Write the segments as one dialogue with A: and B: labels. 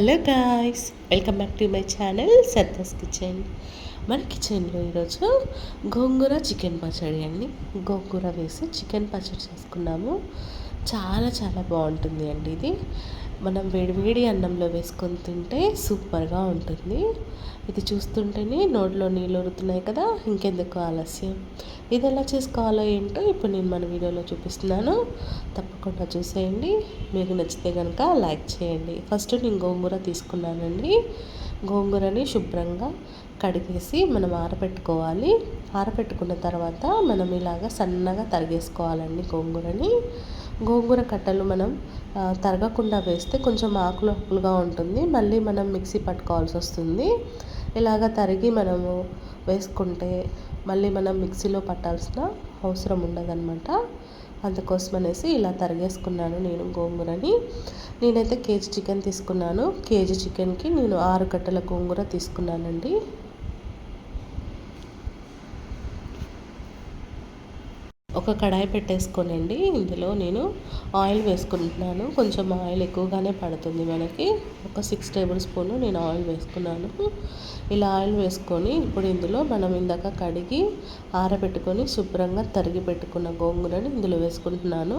A: Hello guys welcome back to my channel Sarda's kitchen. మన కిచెన్లో ఈరోజు గోంగూర చికెన్ పచ్చడి అండి. గోంగూర వేసి చికెన్ పచ్చడి చేసుకున్నాము. చాలా చాలా బాగుంటుంది అండి ఇది. మనం వేడివేడి అన్నంలో వేసుకొని తింటే సూపర్గా ఉంటుంది. ఇది చూస్తుంటేనే నోట్లో నీళ్ళు ఉరుతున్నాయి కదా ఇంకెందుకు ఆలస్యం. ఇది ఎలా చేసుకోవాలో ఏంటో ఇప్పుడు నేను మన వీడియోలో చూపిస్తున్నాను. తప్ప తప్పకుండా చూసేయండి. మీకు నచ్చితే కనుక లైక్ చేయండి. ఫస్ట్ నేను గోంగూర తీసుకున్నానండి. గోంగూరని శుభ్రంగా కడిగేసి మనం ఆరబెట్టుకోవాలి ఆరబెట్టుకున్న తర్వాత మనం ఇలాగ సన్నగా తరిగేసుకోవాలండి గోంగూరని. గోంగూర కట్టలు మనం తరగకుండా వేస్తే కొంచెం ఆకులు ఆకులుగా ఉంటుంది. మళ్ళీ మనం మిక్సీ పట్టుకోవాల్సి వస్తుంది. ఇలాగ తరిగి మనము వేసుకుంటే మళ్ళీ మనం మిక్సీలో పట్టాల్సిన అవసరం ఉండదన్నమాట. అందుకోసం అనేసి ఇలా తరిగేసుకున్నాను నేను గోంగూరని. నేనైతే కేజీ చికెన్ తీసుకున్నాను. కేజీ చికెన్కి నేను ఆరు కట్టల గోంగూర తీసుకున్నానండి. ఒక కడాయి పెట్టేసుకోనండి. ఇందులో నేను ఆయిల్ వేసుకుంటున్నాను. కొంచెం ఆయిల్ ఎక్కువగానే పడుతుంది మనకి. ఒక సిక్స్ టేబుల్ స్పూన్ నేను ఆయిల్ వేసుకున్నాను. ఇలా ఆయిల్ వేసుకొని ఇప్పుడు ఇందులో మనం ఇందాక కడిగి ఆరబెట్టుకొని శుభ్రంగా తరిగి పెట్టుకున్న గోంగూరని ఇందులో వేసుకుంటున్నాను.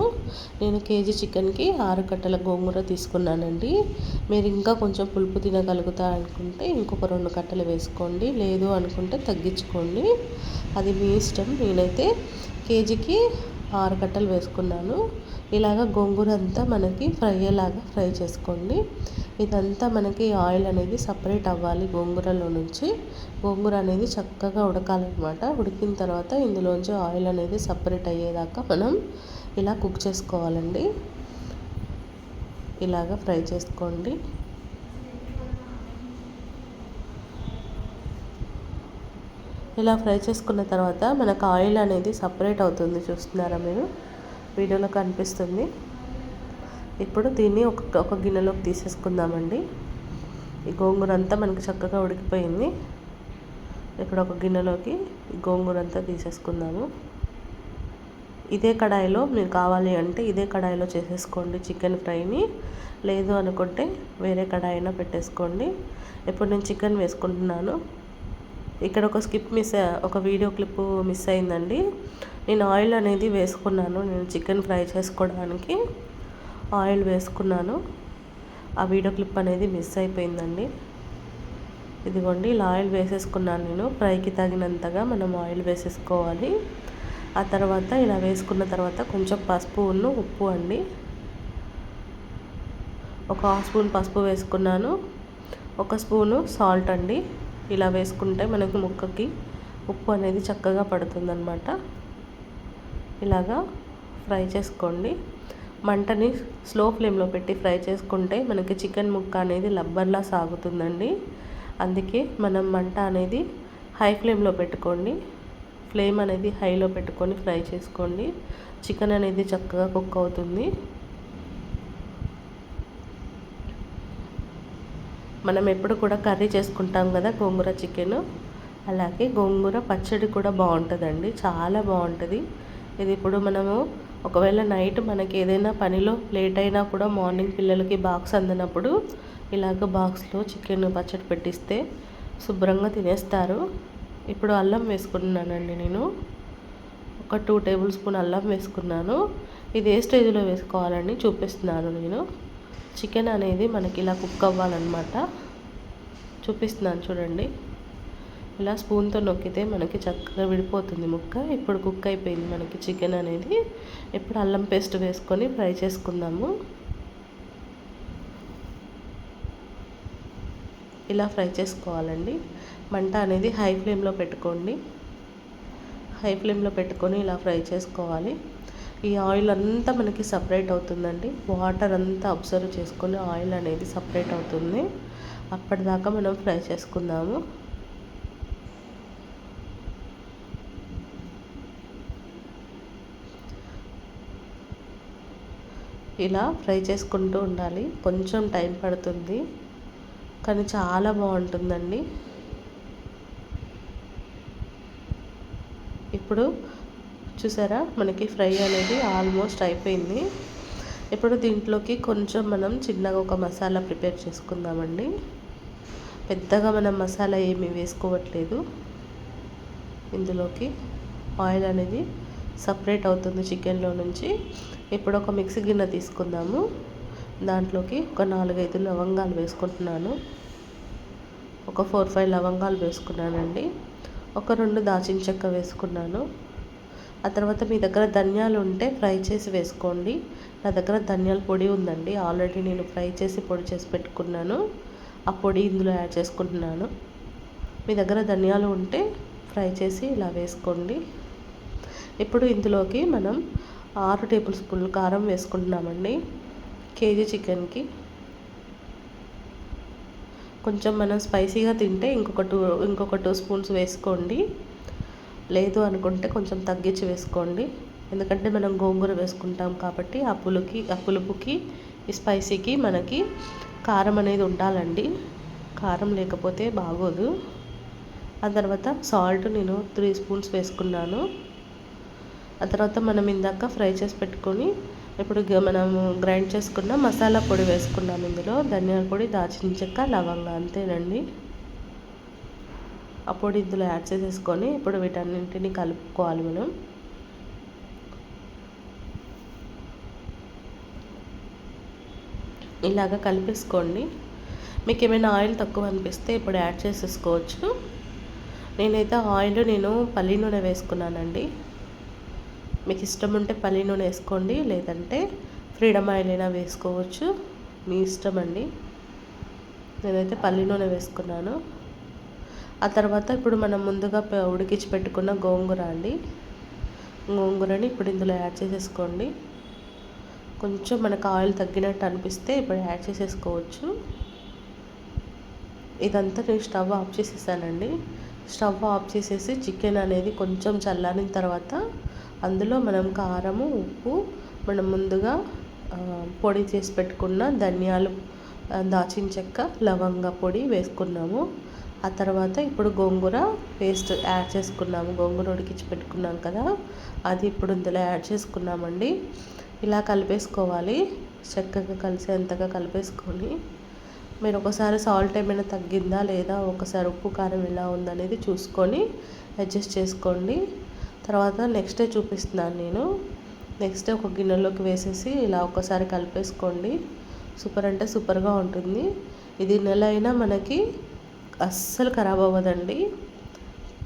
A: నేను కేజీ చికెన్కి ఆరు కట్టల గోంగూర తీసుకున్నానండి. మీరు ఇంకా కొంచెం పులుపు తినగలుగుతా అనుకుంటే ఇంకొక రెండు కట్టలు వేసుకోండి. లేదు అనుకుంటే తగ్గించుకోండి. అది మీ ఇష్టం. నేనైతే కేజీకి ఆరు కట్టలు వేసుకున్నాను. ఇలాగ గోంగూర అంతా మనకి ఫ్రై అయ్యేలాగా ఫ్రై చేసుకోండి. ఇదంతా మనకి ఆయిల్ అనేది సపరేట్ అవ్వాలి గోంగూరలో నుంచి. గోంగూర అనేది చక్కగా ఉడకాలన్నమాట. ఉడికిన తర్వాత ఇందులోంచి ఆయిల్ అనేది సపరేట్ అయ్యేదాకా మనం ఇలా కుక్ చేసుకోవాలండి. ఇలాగ ఫ్రై చేసుకోండి. ఇలా ఫ్రై చేసుకున్న తర్వాత మనకు ఆయిల్ అనేది సపరేట్ అవుతుంది. చూస్తున్నారా మీరు? వీడియోలో కనిపిస్తుంది. ఇప్పుడు దీన్ని ఒక ఒక గిన్నెలోకి తీసేసుకుందామండి. ఈ గోంగూర అంతా మనకి చక్కగా ఉడికిపోయింది. ఇప్పుడు ఒక గిన్నెలోకి ఈ గోంగూర అంతా తీసేసుకుందాము. ఇదే కడాయిలో మీరు కావాలి అంటే ఇదే కడాయిలో చేసేసుకోండి చికెన్ ఫ్రైని. లేదు అనుకుంటే వేరే కడాయి అయినా పెట్టేసుకోండి. ఇప్పుడు నేను చికెన్ వేసుకుంటున్నాను. ఇక్కడ ఒక స్కిప్ మిస్ ఒక వీడియో క్లిప్ మిస్ అయిందండి. నేను ఆయిల్ అనేది వేసుకున్నాను. నేను చికెన్ ఫ్రై చేసుకోవడానికి ఆయిల్ వేసుకున్నాను. ఆ వీడియో క్లిప్ అనేది మిస్ అయిపోయిందండి. ఇదిగోండి ఇలా ఆయిల్ వేసేసుకున్నాను నేను. ఫ్రైకి తగినంతగా మనం ఆయిల్ వేసేసుకోవాలి. ఆ తర్వాత ఇలా వేసుకున్న తర్వాత కొంచెం పసుపు ఉన్న ఉప్పు అండి. ఒక హాఫ్ స్పూన్ పసుపు వేసుకున్నాను. ఒక స్పూను సాల్ట్ అండి. ఇలా వేసుకుంటే మనకు ముక్కకి ఉప్పు అనేది చక్కగా పడుతుందన్నమాట. ఇలాగా ఫ్రై చేసుకోండి. మంటని స్లో ఫ్లేమ్లో పెట్టి ఫ్రై చేసుకుంటే మనకి చికెన్ ముక్క అనేది లబ్బర్లా సాగుతుందండి. అందుకే మనం మంట అనేది హై ఫ్లేమ్లో పెట్టుకోండి. ఫ్లేమ్ అనేది హైలో పెట్టుకొని ఫ్రై చేసుకోండి. చికెన్ అనేది చక్కగా కుక్ అవుతుంది. మనం ఎప్పుడు కూడా కర్రీ చేసుకుంటాం కదా గోంగూర చికెన్. అలాగే గోంగూర పచ్చడి కూడా బాగుంటుందండి చాలా బాగుంటుంది. ఇది ఇప్పుడు మనము ఒకవేళ నైట్ మనకి ఏదైనా పనిలో లేట్ అయినా కూడా మార్నింగ్ పిల్లలకి బాక్స్ అందినప్పుడు ఇలాగ బాక్స్లో చికెన్ పచ్చడి పెట్టిస్తే శుభ్రంగా తినేస్తారు. ఇప్పుడు అల్లం వేసుకుంటున్నానండి నేను. ఒక టూ టేబుల్ స్పూన్ అల్లం వేసుకున్నాను. ఇది ఏ స్టేజ్లో వేసుకోవాలని చూపిస్తున్నాను నేను. చికెన్ అనేది మనకి ఇలా కుక్ అవ్వాలన్నమాట. చూపిస్తున్నాను చూడండి. ఇలా స్పూన్తో నొక్కితే మనకి చక్కగా విడిపోతుంది ముక్క. ఇప్పుడు కుక్ అయిపోయింది మనకి చికెన్ అనేది. ఇప్పుడు అల్లం పేస్ట్ వేసుకొని ఫ్రై చేసుకుందాము. ఇలా ఫ్రై చేసుకోవాలండి. మంట అనేది హై ఫ్లేమ్లో పెట్టుకోండి. హై ఫ్లేమ్లో పెట్టుకొని ఇలా ఫ్రై చేసుకోవాలి. ఈ ఆయిల్ అంతా మనకి సపరేట్ అవుతుందండి. వాటర్ అంతా అబ్జర్వ్ చేసుకొని ఆయిల్ అనేది సపరేట్ అవుతుంది. అప్పటిదాకా మనం ఫ్రై చేసుకుందాము. ఇలా ఫ్రై చేసుకుంటూ ఉండాలి. కొంచెం టైం పడుతుంది. కానీ చాలా బాగుంటుందండి. ఇప్పుడు చూసారా? మనకి ఫ్రై అనేది ఆల్మోస్ట్ అయిపోయింది. ఇప్పుడు దీంట్లోకి కొంచెం మనం చిన్నగా ఒక మసాలా ప్రిపేర్ చేసుకుందామండి. పెద్దగా మనం మసాలా ఏమీ వేసుకోవట్లేదు. ఇందులోకి ఆయిల్ అనేది సపరేట్ అవుతుంది చికెన్లో నుంచి. ఇప్పుడు ఒక మిక్సీ గిన్నె తీసుకుందాము. దాంట్లోకి ఒక నాలుగైదు లవంగాలు వేసుకుంటున్నాను. ఒక ఫోర్ ఫైవ్ లవంగాలు వేసుకున్నానండి. ఒక రెండు దాచిన చెక్క వేసుకున్నాను. ఆ తర్వాత మీ దగ్గర ధనియాలు ఉంటే ఫ్రై చేసి వేసుకోండి. నా దగ్గర ధనియాల పొడి ఉందండి. ఆల్రెడీ నేను ఫ్రై చేసి పొడి చేసి పెట్టుకున్నాను. ఆ పొడి ఇందులో యాడ్ చేసుకుంటున్నాను. మీ దగ్గర ధనియాలు ఉంటే ఫ్రై చేసి ఇలా వేసుకోండి. ఇప్పుడు ఇందులోకి మనం ఆరు టేబుల్ స్పూన్లు కారం వేసుకుంటున్నామండి. కేజీ చికెన్కి. కొంచెం మనం స్పైసీగా తింటే ఇంకొక టూ ఇంకొక టూ స్పూన్స్ వేసుకోండి. లేదు అనుకుంటే కొంచెం తగ్గించి వేసుకోండి. ఎందుకంటే మనం గోంగూర వేసుకుంటాం కాబట్టి ఆ పులుకి ఆ పులుపుకి ఈ స్పైసీకి మనకి కారం అనేది ఉండాలండి. కారం లేకపోతే బాగోదు. ఆ తర్వాత సాల్ట్ నేను త్రీ స్పూన్స్ వేసుకున్నాను. ఆ తర్వాత మనం ఇందాక ఫ్రై చేసి పెట్టుకొని ఇప్పుడు మనం గ్రైండ్ చేసుకున్న మసాలా పొడి వేసుకున్నాం ఇందులో. ధనియాల పొడి దాచిన చెక్క లవంగా అంతేనండి. ఆ పొడి ఇందులో యాడ్ చేసేసుకొని ఇప్పుడు వీటన్నింటిని కలుపుకోవాలి మనం. ఇలాగ కలిపేసుకోండి. మీకు ఏమైనా ఆయిల్ తక్కువ అనిపిస్తే ఇప్పుడు యాడ్ చేసేసుకోవచ్చు. నేనైతే ఆయిల్ నేను పల్లి నూనె వేసుకున్నానండి. మీకు ఇష్టం ఉంటే పల్లి నూనె వేసుకోండి లేదంటే ఫ్రీడమ్ ఆయిల్ అయినా వేసుకోవచ్చు. మీ ఇష్టం అండి. నేనైతే పల్లి నూనె వేసుకున్నాను. ఆ తర్వాత ఇప్పుడు మనం ముందుగా ఉడికించి పెట్టుకున్న గోంగూర అండి. గోంగూరని ఇప్పుడు ఇందులో యాడ్ చేసేసుకోండి. కొంచెం మనకు ఆయిల్ తగ్గినట్టు అనిపిస్తే ఇప్పుడు యాడ్ చేసేసుకోవచ్చు. ఇదంతా నేను స్టవ్ ఆఫ్ చేసేసానండి. స్టవ్ ఆఫ్ చేసేసి చికెన్ అనేది కొంచెం చల్లారిన తర్వాత అందులో మనం కారము ఉప్పు మనం ముందుగా పొడి చేసి పెట్టుకున్న ధనియాలు దాచిన చెక్క లవంగ పొడి వేసుకున్నాము. ఆ తర్వాత ఇప్పుడు గోంగూర పేస్ట్ యాడ్ చేసుకున్నాము. గోంగూర ఉడికించి పెట్టుకున్నాం కదా అది ఇప్పుడు ఇందులో యాడ్ చేసుకున్నామండి. ఇలా కలిపేసుకోవాలి చక్కగా కలిసేంతగా కలిపేసుకొని. మీరు ఒకసారి సాల్ట్ ఏమైనా తగ్గిందా లేదా ఒకసారి ఉప్పు కారం ఎలా ఉందనేది చూసుకొని అడ్జస్ట్ చేసుకోండి. తర్వాత నెక్స్ట్ డే చూపిస్తున్నాను నేను. నెక్స్ట్ డే ఒక గిన్నెలోకి వేసేసి ఇలా ఒకసారి కలిపేసుకోండి. సూపర్ అంటే సూపర్గా ఉంటుంది. ఇది నెల అయినా మనకి అస్సలు ఖరాబ్ అవ్వదండి.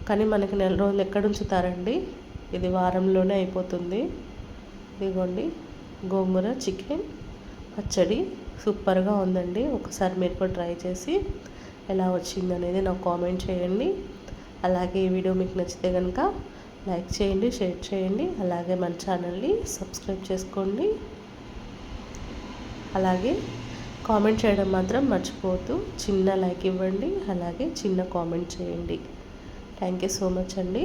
A: కానీ మనకి నెల రోజులు ఎక్కడ ఉంచుతారండి ఇది వారంలోనే అయిపోతుంది. ఇదిగోండి గోంగూర చికెన్ పచ్చడి సూపర్గా ఉందండి. ఒకసారి మీరు కూడా ట్రై చేసి ఎలా వచ్చింది అనేది నాకు కామెంట్ చేయండి. అలాగే ఈ వీడియో మీకు నచ్చితే కనుక లైక్ చేయండి షేర్ చేయండి. అలాగే మన ఛానల్ని సబ్స్క్రైబ్ చేసుకోండి. అలాగే కామెంట్ చేయడం మాత్రం మర్చిపోవద్దు. చిన్న లైక్ ఇవ్వండి అలాగే చిన్న కామెంట్ చేయండి. థ్యాంక్ యూ సో మచ్ అండి.